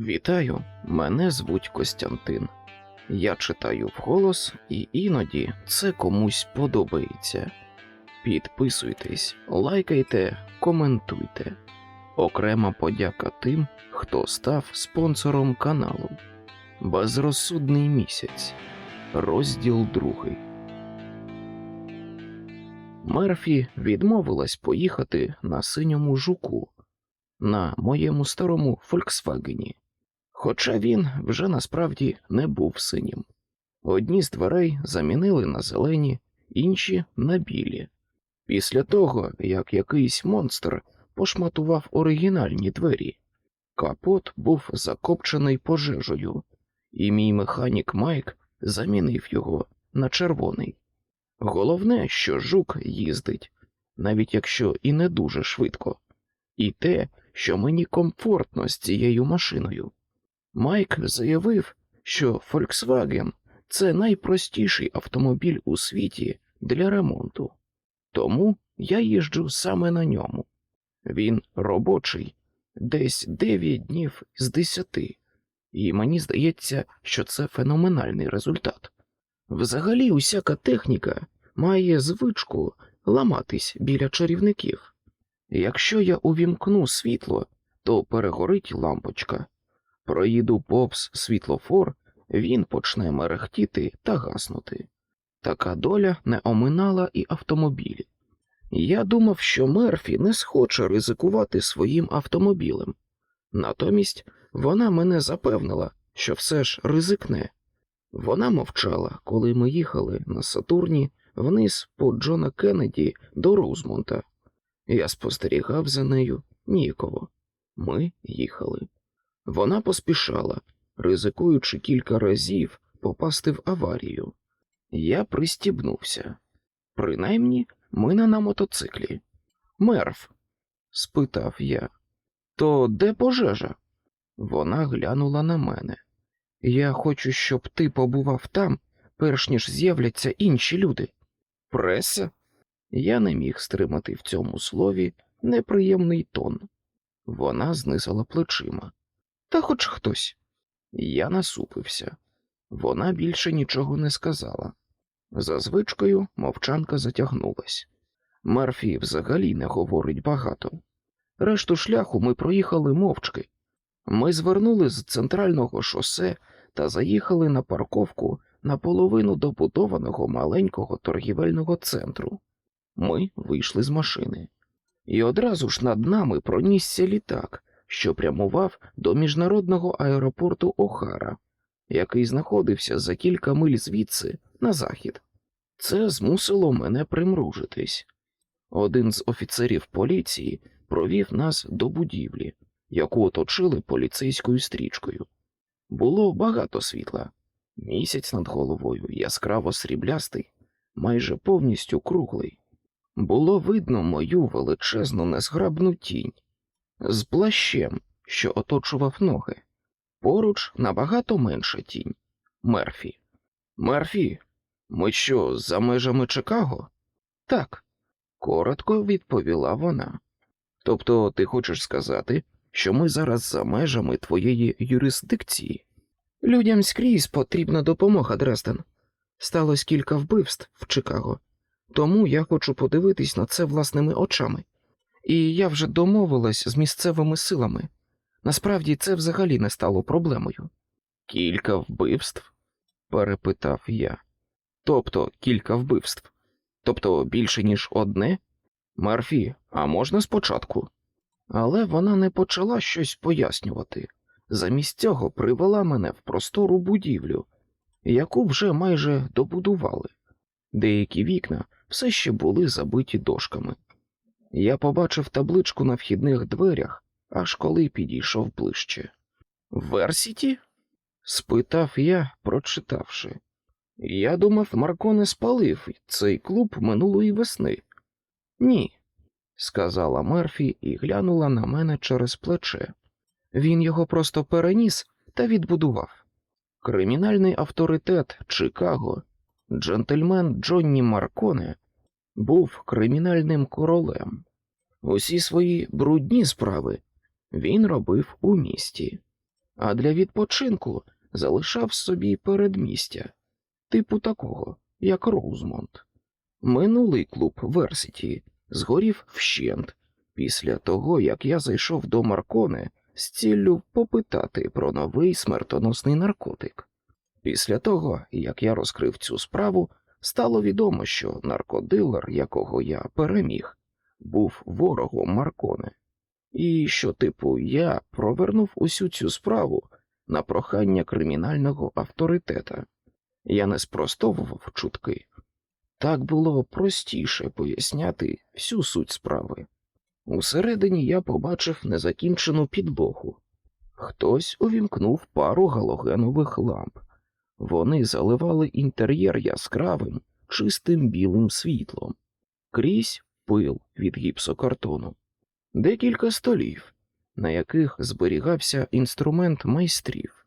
Вітаю, мене звуть Костянтин. Я читаю вголос, і іноді це комусь подобається. Підписуйтесь, лайкайте, коментуйте. Окрема подяка тим, хто став спонсором каналу. Безрозсудний місяць. Розділ другий. Мерфі відмовилась поїхати на синьому жуку на моєму старому Фольксвагені. Хоча він вже насправді не був синім. Одні з дверей замінили на зелені, інші на білі. Після того, як якийсь монстр пошматував оригінальні двері, капот був закопчений пожежею, і мій механік Майк замінив його на червоний. Головне, що жук їздить, навіть якщо і не дуже швидко, і те, що мені комфортно з цією машиною. Майк заявив, що Volkswagen – це найпростіший автомобіль у світі для ремонту, тому я їжджу саме на ньому. Він робочий, десь 9 днів з 10, і мені здається, що це феноменальний результат. Взагалі, усяка техніка має звичку ламатись біля чарівників. Якщо я увімкну світло, то перегорить лампочка. Проїду повз світлофор, він почне мерехтіти та гаснути. Така доля не оминала і автомобілі. Я думав, що Мерфі не схоче ризикувати своїм автомобілем. Натомість вона мене запевнила, що все ж ризикне. Вона мовчала, коли ми їхали на Сатурні вниз по Джона Кеннеді до Роузмонта. Я спостерігав за нею ніяково. Ми їхали. Вона поспішала, ризикуючи кілька разів попасти в аварію. Я пристібнувся. Принаймні, ми не на мотоциклі. Мерв, спитав я. То де пожежа? Вона глянула на мене. Я хочу, щоб ти побував там, перш ніж з'являться інші люди. Преса? Я не міг стримати в цьому слові неприємний тон. Вона знизала плечима. Та хоч хтось. Я насупився. Вона більше нічого не сказала. За звичкою мовчанка затягнулась. Мерфі взагалі не говорить багато. Решту шляху ми проїхали мовчки. Ми звернули з центрального шосе та заїхали на парковку наполовину добудованого маленького торгівельного центру. Ми вийшли з машини, і одразу ж над нами пронісся літак, що прямував до міжнародного аеропорту Охара, який знаходився за кілька миль звідси на захід. Це змусило мене примружитись. Один з офіцерів поліції провів нас до будівлі, яку оточили поліцейською стрічкою. Було багато світла. Місяць над головою яскраво сріблястий, майже повністю круглий. Було видно мою величезну незграбну тінь з плащем, що оточував ноги. Поруч набагато менша тінь Мерфі. Мерфі, ми що, за межами Чикаго? Так, коротко відповіла вона. Тобто ти хочеш сказати, що ми зараз за межами твоєї юрисдикції? Людям скрізь потрібна допомога, Дрезден. Сталося кілька вбивств в Чикаго, тому я хочу подивитись на це власними очами. І я вже домовилась з місцевими силами. Насправді це взагалі не стало проблемою. Кілька вбивств? перепитав я. Тобто кілька вбивств. Тобто більше, ніж одне? Марфі, а можна спочатку? Але вона не почала щось пояснювати. Замість цього привела мене в простору будівлю, яку вже майже добудували. Деякі вікна все ще були забиті дошками. Я побачив табличку на вхідних дверях, аж коли підійшов ближче. Версіті? спитав я, прочитавши. Я думав, Марко не спалив цей клуб минулої весни. Ні, сказала Мерфі і глянула на мене через плече. Він його просто переніс та відбудував. Кримінальний авторитет Чикаго, джентльмен Джонні Марконе, був кримінальним королем. Усі свої брудні справи він робив у місті. а для відпочинку залишав собі передмістя, типу такого, як Роузмонд. Минулий клуб Версіті згорів вщент після того, як я зайшов до Маркони з ціллю попитати про новий смертоносний наркотик. Після того, як я розкрив цю справу, стало відомо, що наркодилер, якого я переміг, був ворогом Маркони, і що, типу, я провернув усю цю справу на прохання кримінального авторитета. Я не спростовував чутки. Так було простіше поясняти всю суть справи. Усередині я побачив незакінчену підлогу. Хтось увімкнув пару галогенових ламп. Вони заливали інтер'єр яскравим, чистим білим світлом, крізь пил від гіпсокартону, декілька столів, на яких зберігався інструмент майстрів,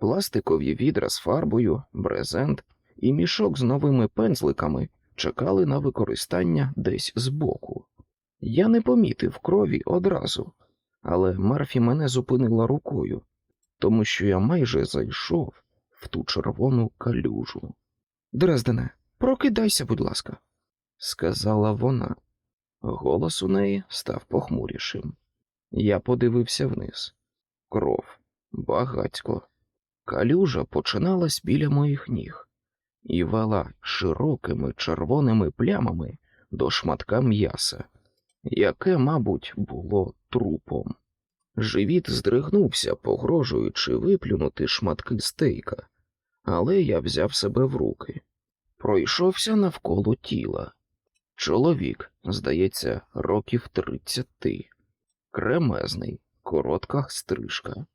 пластикові відра з фарбою, брезент і мішок з новими пензликами чекали на використання десь збоку. Я не помітив крові одразу, але Мерфі мене зупинила рукою, тому що я майже зайшов в ту червону калюжу. Дрездене, прокидайся, будь ласка, сказала вона. Голос у неї став похмурішим. Я подивився вниз. Кров, багацько. Калюжа починалась біля моїх ніг і вела широкими червоними плямами до шматка м'яса, яке, мабуть, було трупом. Живіт здригнувся, погрожуючи виплюнути шматки стейка, але я взяв себе в руки. Пройшовся навколо тіла. Чоловік, здається, років тридцяти, кремезний, коротка стрижка.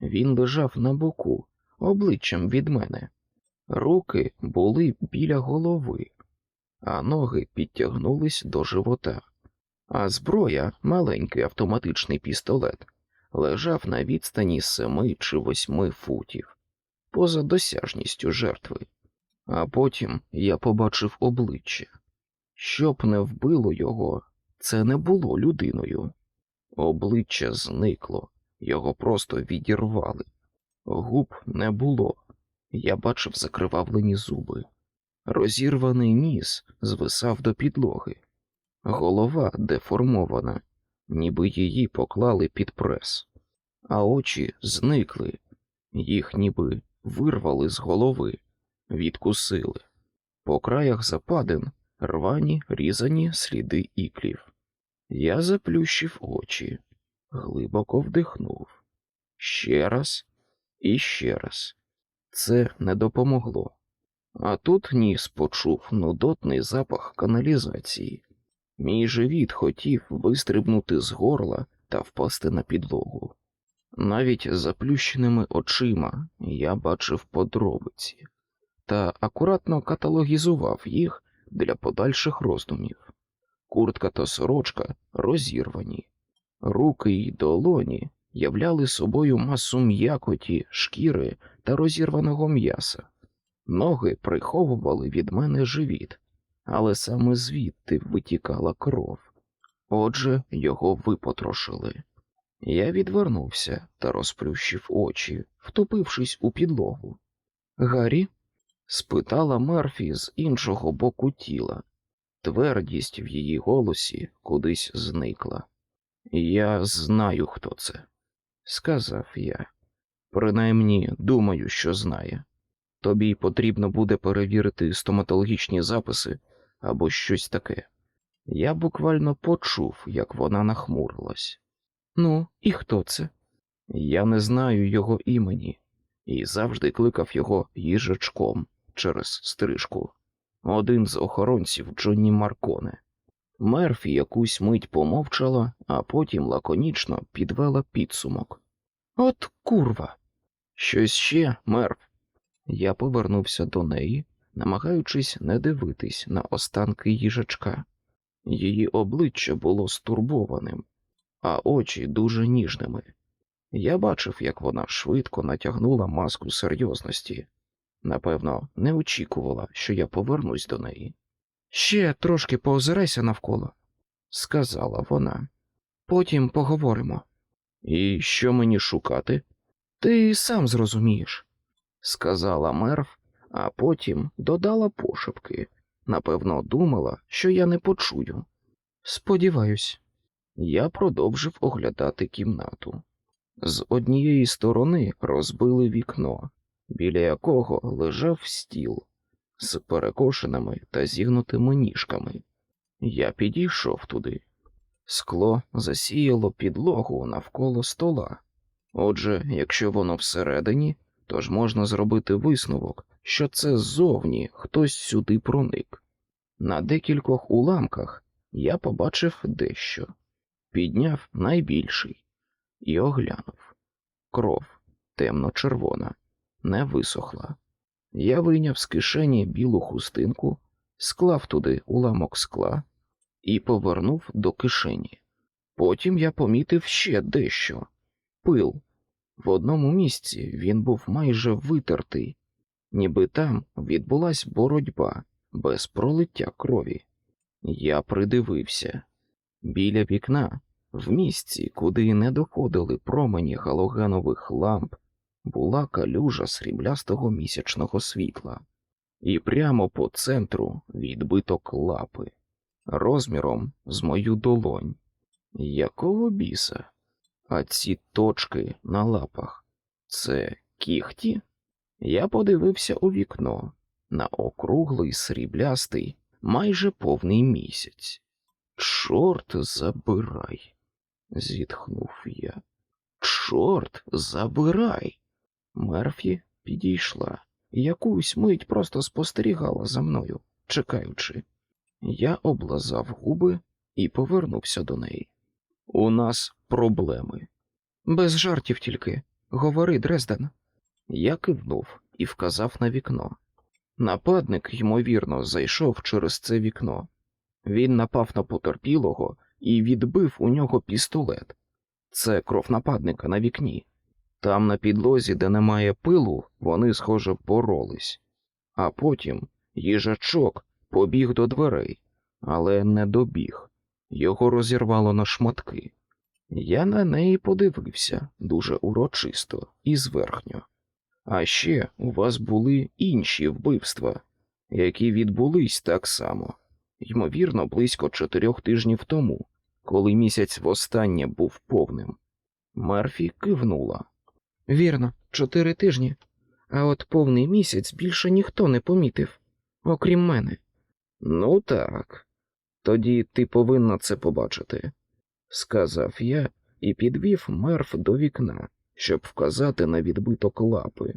Він лежав на боку, обличчям від мене. Руки були біля голови, а ноги підтягнулись до живота, а зброя, маленький автоматичний пістолет, лежав на відстані семи чи восьми футів, поза досяжністю жертви. А потім я побачив обличчя. Щоб не вбило його, це не було людиною. Обличчя зникло, його просто відірвали. Губ не було. Я бачив закривавлені зуби. Розірваний ніс звисав до підлоги, голова деформована, ніби її поклали під прес, а очі зникли, їх ніби вирвали з голови, відкусили. По краях западин рвані різані сліди іклів. Я заплющив очі, глибоко вдихнув. Ще раз і ще раз. Це не допомогло. А тут ніс почув нудотний запах каналізації. Мій живіт хотів вистрибнути з горла та впасти на підлогу. Навіть заплющеними очима я бачив подробиці та акуратно каталогізував їх для подальших роздумів. Куртка та сорочка розірвані, руки й долоні являли собою масу м'якоті, шкіри та розірваного м'яса. Ноги приховували від мене живіт, але саме звідти витікала кров. Отже, його випотрошили. Я відвернувся та розплющив очі, втопившись у підлогу. Гаррі? спитала Мерфі з іншого боку тіла. Твердість в її голосі кудись зникла. Я знаю, хто це, сказав я. Принаймні, думаю, що знає. Тобі потрібно буде перевірити стоматологічні записи або щось таке. Я буквально почув, як вона нахмурилась. Ну, і хто це? Я не знаю його імені і завжди кликав його їжачком через стрижку. Один з охоронців Джонні Марконе. Мерфі якусь мить помовчала, а потім лаконічно підвела підсумок. От курва. Щось ще, Мерф. Я повернувся до неї, намагаючись не дивитись на останки їжачка. Її обличчя було стурбованим, а очі дуже ніжними. Я бачив, як вона швидко натягнула маску серйозності. Напевно, не очікувала, що я повернусь до неї. Ще трошки поозирайся навколо, сказала вона. Потім поговоримо. І що мені шукати? Ти сам зрозумієш, сказала мерв, а потім додала пошепки. Напевно, думала, що я не почую. Сподіваюсь, я продовжив оглядати кімнату. З однієї сторони розбили вікно, біля якого лежав стіл з перекошеними та зігнутими ніжками. Я підійшов туди. Скло засіяло підлогу навколо стола. Отже, якщо воно всередині, то ж можна зробити висновок, що це ззовні хтось сюди проник. На декількох уламках я побачив дещо, підняв найбільший і оглянув. Кров темно-червона, не висохла. Я вийняв з кишені білу хустинку, склав туди уламок скла і повернув до кишені. Потім я помітив ще дещо пил. В одному місці він був майже витертий, ніби там відбулась боротьба без пролиття крові. Я придивився біля вікна, в місці, куди не доходили промені галогенових ламп, була калюжа сріблястого місячного світла, і прямо по центру відбиток лапи, розміром з мою долонь. Якого біса? А ці точки на лапах це кіхті? Я подивився у вікно на округлий сріблястий, майже повний місяць. Чорт забирай, зітхнув я. Чорт забирай. Мерфі підійшла, якусь мить просто спостерігала за мною, чекаючи. Я облазав губи і повернувся до неї. У нас проблеми. Без жартів тільки. Говори, Дрезден. Я кивнув і вказав на вікно. Нападник, ймовірно, зайшов через це вікно. Він напав на потерпілого і відбив у нього пістолет. Це кров нападника на вікні. Там, на підлозі, де немає пилу, вони, схоже, боролись. А потім їжачок побіг до дверей, але не добіг. Його розірвало на шматки. Я на неї подивився дуже урочисто і зверхньо. А ще у вас були інші вбивства, які відбулись так само, ймовірно, близько чотирьох тижнів тому, коли місяць востаннє був повним. Мерфі кивнула. Вірно, чотири тижні. А от повний місяць більше ніхто не помітив, окрім мене. Ну так, тоді ти повинна це побачити, сказав я і підвів мерф до вікна, щоб вказати на відбиток лапи.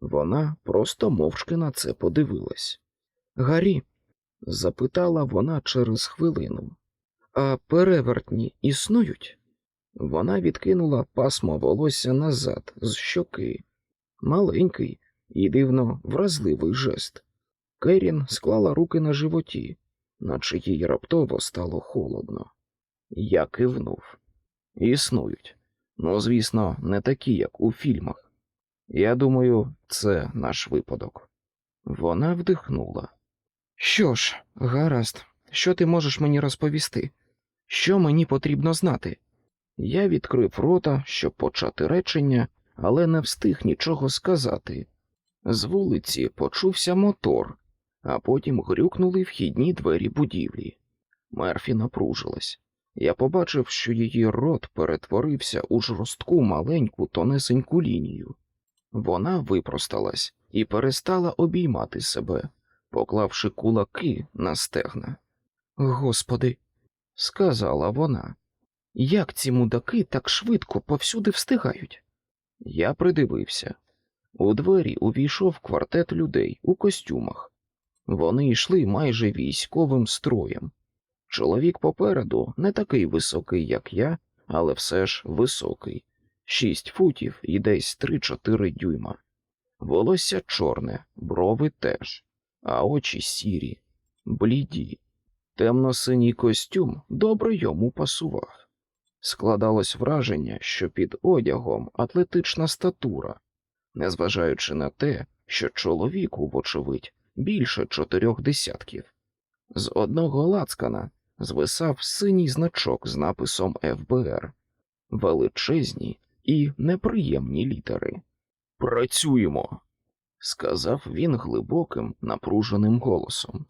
Вона просто мовчки на це подивилась. Гаррі, запитала вона через хвилину, а перевертні існують? Вона відкинула пасмо волосся назад з щоки. Маленький і дивно вразливий жест. Керін склала руки на животі, наче їй раптово стало холодно. Я кивнув. Існують. Ну, звісно, не такі, як у фільмах. Я думаю, це наш випадок. Вона вдихнула. Що ж, гаразд, що ти можеш мені розповісти? Що мені потрібно знати? Я відкрив рота, щоб почати речення, але не встиг нічого сказати. З вулиці почувся мотор, а потім грюкнули вхідні двері будівлі. Мерфі напружилась. Я побачив, що її рот перетворився у жорстку маленьку тонесеньку лінію. Вона випросталась і перестала обіймати себе, поклавши кулаки на стегна. Господи, сказала вона, як ці мудаки так швидко повсюди встигають? Я придивився. У двері увійшов квартет людей у костюмах. Вони йшли майже військовим строєм. Чоловік попереду не такий високий, як я, але все ж високий, шість футів і десь три-чотири дюйма. Волосся чорне, брови теж, а очі сірі, бліді. Темно-синій костюм добре йому пасував. Складалось враження, що під одягом атлетична статура, незважаючи на те, що чоловіку, вочевидь, більше чотирьох десятків. З одного лацкана звисав синій значок з написом ФБР. Величезні, і неприємні літери. Працюємо, сказав він глибоким, напруженим голосом.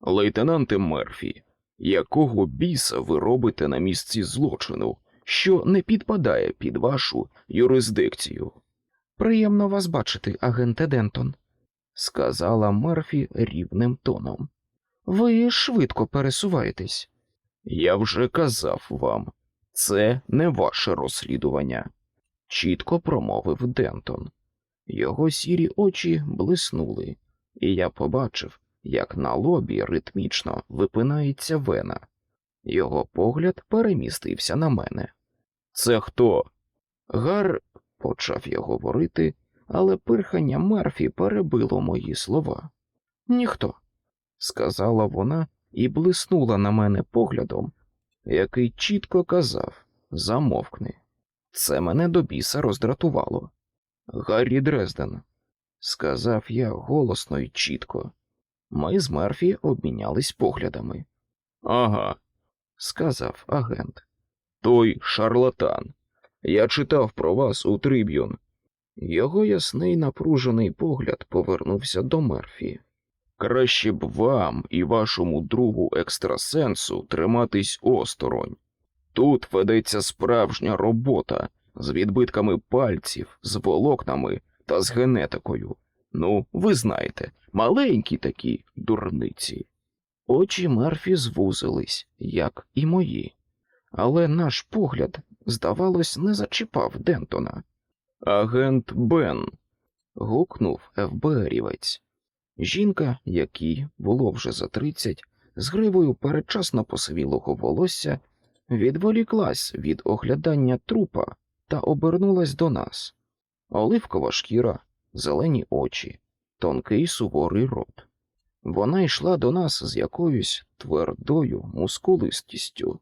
Лейтенанте Мерфі, якого біса ви робите на місці злочину, що не підпадає під вашу юрисдикцію? Приємно вас бачити, агенте Дентон, сказала Мерфі рівним тоном. Ви швидко пересуваєтесь. Я вже казав вам, це не ваше розслідування, чітко промовив Дентон. Його сірі очі блиснули, і я побачив, як на лобі ритмічно випинається вена. Його погляд перемістився на мене. Це хто? Гар почав я говорити, але пирхання Мерфі перебило мої слова. Ніхто, сказала вона і блиснула на мене поглядом, який чітко казав замовкни. Це мене до біса роздратувало. Гаррі Дрезден, сказав я голосно й чітко. Ми з Мерфі обмінялись поглядами. Ага, сказав агент. Той шарлатан. Я читав про вас у Триб'юн. Його ясний напружений погляд повернувся до Мерфі. Краще б вам і вашому другу екстрасенсу триматись осторонь. Тут ведеться справжня робота з відбитками пальців, з волокнами та з генетикою. Ну, ви знаєте, маленькі такі дурниці. Очі Мерфі звузились, як і мої, але наш погляд, здавалось, не зачіпав Дентона. Агент Бен. гукнув ФБРівець. Жінка, якій було вже за тридцять, з гривою передчасно посивілого волосся, відволіклась від оглядання трупа та обернулась до нас. Оливкова шкіра, зелені очі, тонкий суворий рот. Вона йшла до нас з якоюсь твердою мускулистістю.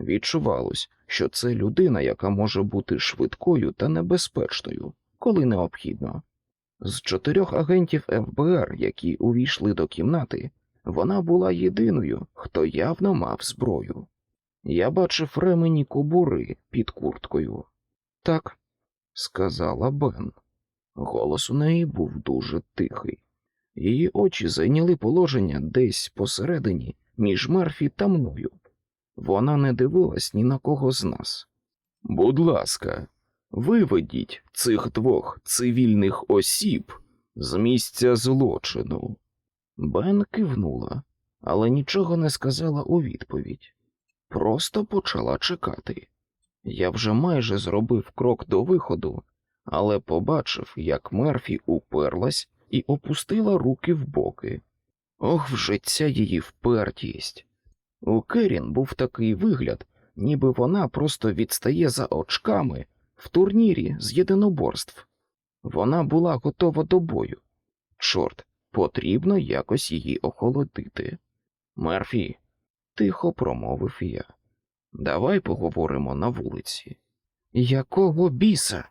Відчувалось, що це людина, яка може бути швидкою та небезпечною, коли необхідно. З чотирьох агентів ФБР, які увійшли до кімнати, вона була єдиною, хто явно мав зброю. Я бачив ремені кобури під курткою. Так, сказала Бен. Голос у неї був дуже тихий. Її очі зайняли положення десь посередині між Мерфі та мною. Вона не дивилась ні на кого з нас. Будь ласка, виведіть цих двох цивільних осіб з місця злочину. Бен кивнула, але нічого не сказала у відповідь. Просто почала чекати. Я вже майже зробив крок до виходу, але побачив, як Мерфі уперлась і опустила руки в боки. Ох, вже ця її впертість. У Керін був такий вигляд, ніби вона просто відстає за очками в турнірі з єдиноборств. Вона була готова до бою. Чорт, потрібно якось її охолодити. Мерфі, тихо промовив я. Давай поговоримо на вулиці. Якого біса?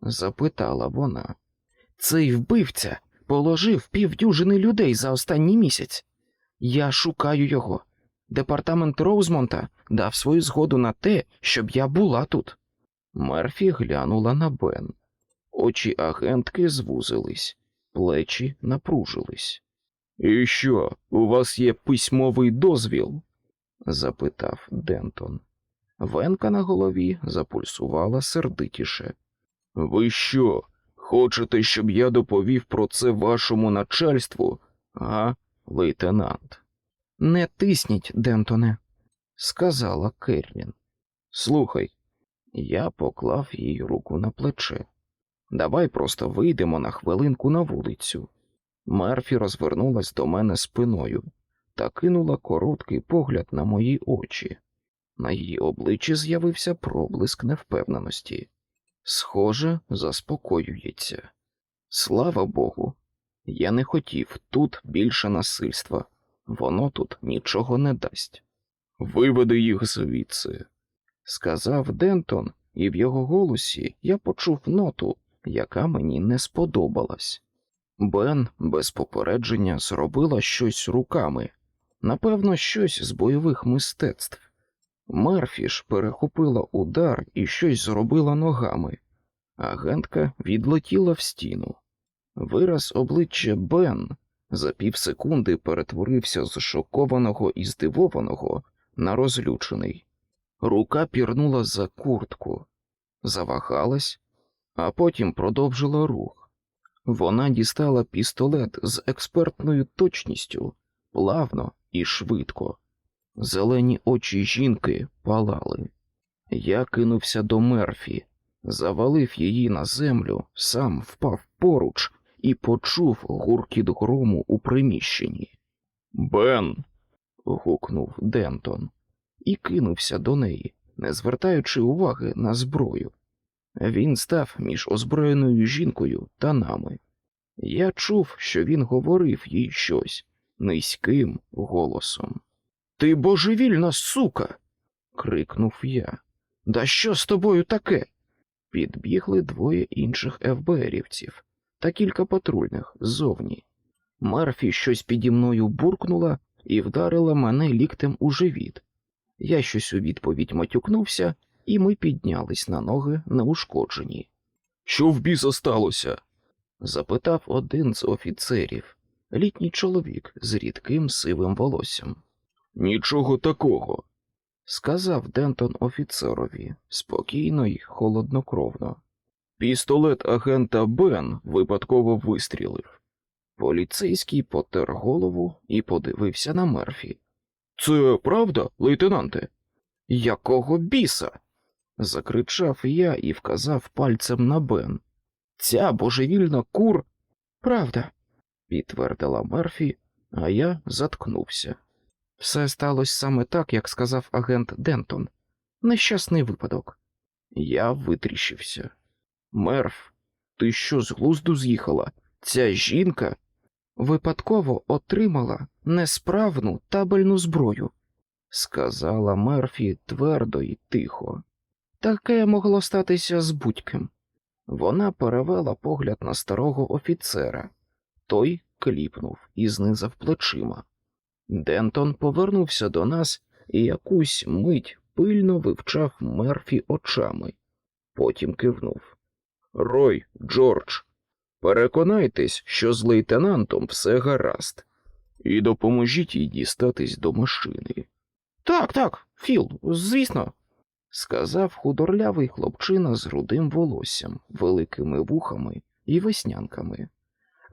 запитала вона. Цей вбивця положив півдюжини людей за останній місяць. Я шукаю його. Департамент Роузмонта дав свою згоду на те, щоб я була тут. Мерфі глянула на Бен. Очі агентки звузились, плечі напружились. І що, у вас є письмовий дозвіл? Запитав Дентон. Венка на голові запульсувала сердитіше. Ви що, хочете, щоб я доповів про це вашому начальству, а, лейтенант? Не тисніть, Дентоне, сказала Керлін. Слухай, я поклав їй руку на плече. Давай просто вийдемо на хвилинку на вулицю. Мерфі розвернулась до мене спиною та кинула короткий погляд на мої очі. На її обличчі з'явився проблиск невпевненості. Схоже, заспокоюється. Слава Богу, я не хотів тут більше насильства, воно тут нічого не дасть. Виведи їх звідси, сказав Дентон, і в його голосі я почув ноту, яка мені не сподобалась. Бен без попередження зробила щось руками, напевно, щось з бойових мистецтв. Мерфі ж перехопила удар і щось зробила ногами, Агентка відлетіла в стіну. Вираз обличчя Бен за півсекунди перетворився з шокованого і здивованого на розлючений. Рука пірнула за куртку, завагалась, а потім продовжила рух. Вона дістала пістолет з експертною точністю, плавно і швидко. Зелені очі жінки палали. Я кинувся до Мерфі, завалив її на землю, сам впав поруч і почув гуркіт грому у приміщенні. Бен. гукнув Дентон і кинувся до неї, не звертаючи уваги на зброю. Він став між озброєною жінкою та нами. Я чув, що він говорив їй щось низьким голосом. Ти божевільна сука. крикнув я. Да що з тобою таке? Підбігли двоє інших ФБРівців та кілька патрульних ззовні. Мерфі щось піді мною буркнула і вдарила мене ліктем у живіт. Я щось у відповідь матюкнувся, і ми піднялись на ноги неушкоджені. Що в біса сталося? запитав один з офіцерів, літній чоловік з рідким сивим волоссям. Нічого такого, сказав Дентон офіцерові спокійно й холоднокровно. Пістолет агента Бен випадково вистрілив. Поліцейський потер голову і подивився на Мерфі. Це правда, лейтенанте? Якого біса? закричав я і вказав пальцем на Бен. Ця божевільна кур. Правда, підтвердила Мерфі, а я заткнувся. Все сталося саме так, як сказав агент Дентон. Нещасний випадок. Я витріщився. Мерф, ти що з глузду з'їхала? Ця жінка випадково отримала несправну табельну зброю, сказала Мерфі твердо і тихо. Таке могло статися з будь-ким. Вона перевела погляд на старого офіцера. Той кліпнув і знизав плечима. Дентон повернувся до нас і якусь мить пильно вивчав Мерфі очами. Потім кивнув. Рой, Джордж, переконайтесь, що з лейтенантом все гаразд, і допоможіть їй дістатись до машини. Так, так, Філ, звісно, сказав худорлявий хлопчина з рудим волоссям, великими вухами і веснянками.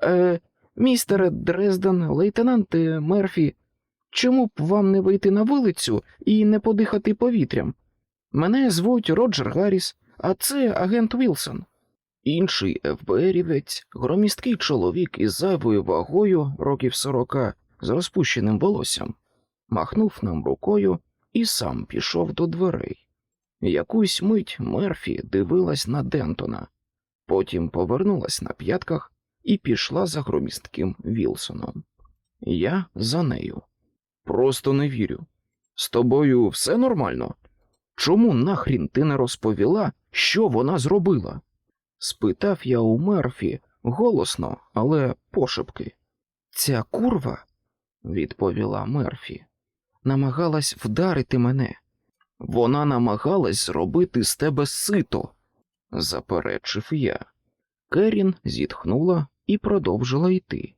Е, містере Дрезден, лейтенанте Мерфі, чому б вам не вийти на вулицю і не подихати повітрям? Мене звуть Роджер Гарріс, а це агент Вілсон. Інший ФБРівець, громісткий чоловік із зайвою вагою років сорока, з розпущеним волоссям, махнув нам рукою і сам пішов до дверей. Якусь мить Мерфі дивилась на Дентона, потім повернулась на п'ятках і пішла за громістким Вілсоном. Я за нею. Просто не вірю. З тобою все нормально? Чому нахрін ти не розповіла, що вона зробила? спитав я у Мерфі голосно, але пошепки. Ця курва, відповіла Мерфі, намагалась вдарити мене. Вона намагалась зробити з тебе сито, заперечив я. Керін зітхнула і продовжила йти.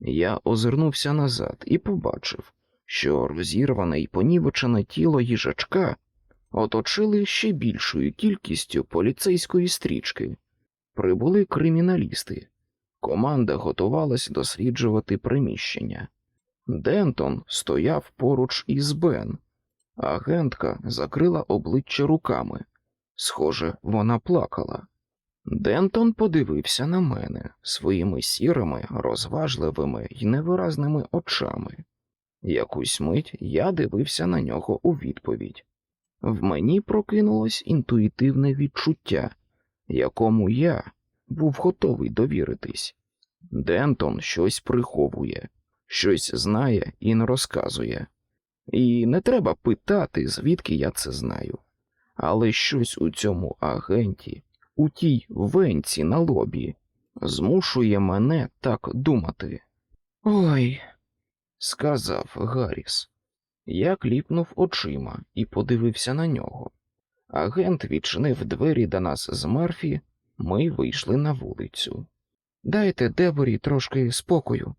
Я озирнувся назад і побачив, що розірване й понівечене тіло їжачка оточили ще більшою кількістю поліцейської стрічки. Прибули криміналісти. Команда готувалась досліджувати приміщення. Дентон стояв поруч із Бен. Агентка закрила обличчя руками. Схоже, вона плакала. Дентон подивився на мене своїми сірими, розважливими й невиразними очами. Якусь мить я дивився на нього у відповідь. В мені прокинулось інтуїтивне відчуття, якому я був готовий довіритись. Дентон щось приховує, щось знає і не розказує. І не треба питати, звідки я це знаю. Але щось у цьому агенті, у тій венці на лобі, змушує мене так думати. Ой, сказав Гарріс. Я кліпнув очима і подивився на нього. Агент відчинив двері до нас з Мерфі, Ми вийшли на вулицю. Дайте Деборі трошки спокою.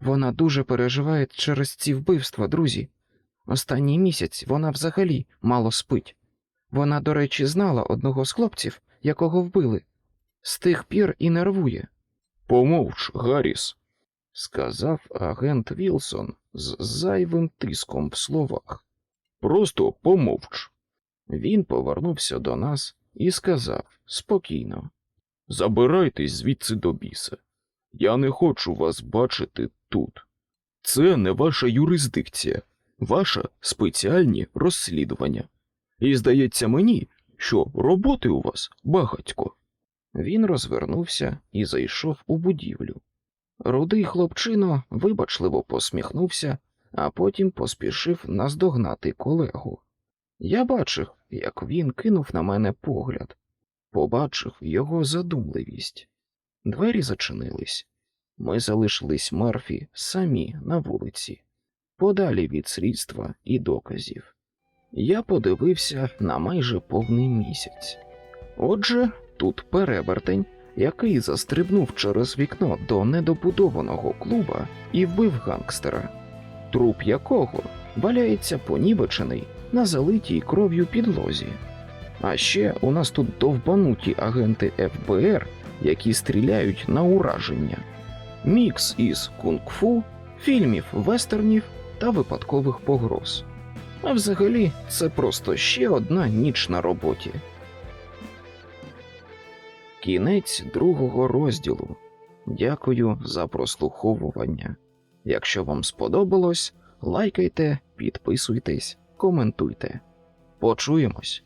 Вона дуже переживає через ці вбивства, друзі. Останній місяць вона взагалі мало спить. Вона, до речі, знала одного з хлопців, якого вбили. З тих пір і нервує. Помовч, Гарріс, сказав агент Вілсон з зайвим тиском в словах. Просто помовч. Він повернувся до нас і сказав спокійно: Забирайтесь звідси до біса. Я не хочу вас бачити тут. Це не ваша юрисдикція, ваше спеціальні розслідування. І здається мені, що роботи у вас багатько. Він розвернувся і зайшов у будівлю. Рудий хлопчино вибачливо посміхнувся, а потім поспішив наздогнати колегу. Я бачив, як він кинув на мене погляд, побачив його задумливість. Двері зачинились. Ми залишились Мерфі самі на вулиці, подалі від слідства і доказів. Я подивився на майже повний місяць. Отже, тут перевертень, який застрибнув через вікно до недобудованого клуба і вбив гангстера, труп якого валяється понівечений на залитій кров'ю підлозі. А ще у нас тут довбануті агенти ФБР, які стріляють на ураження. Мікс із кунг-фу, фільмів вестернів та випадкових погроз. А взагалі, це просто ще одна ніч на роботі. Кінець другого розділу. Дякую за прослуховування. Якщо вам сподобалось, лайкайте, підписуйтесь, коментуйте. Почуємось!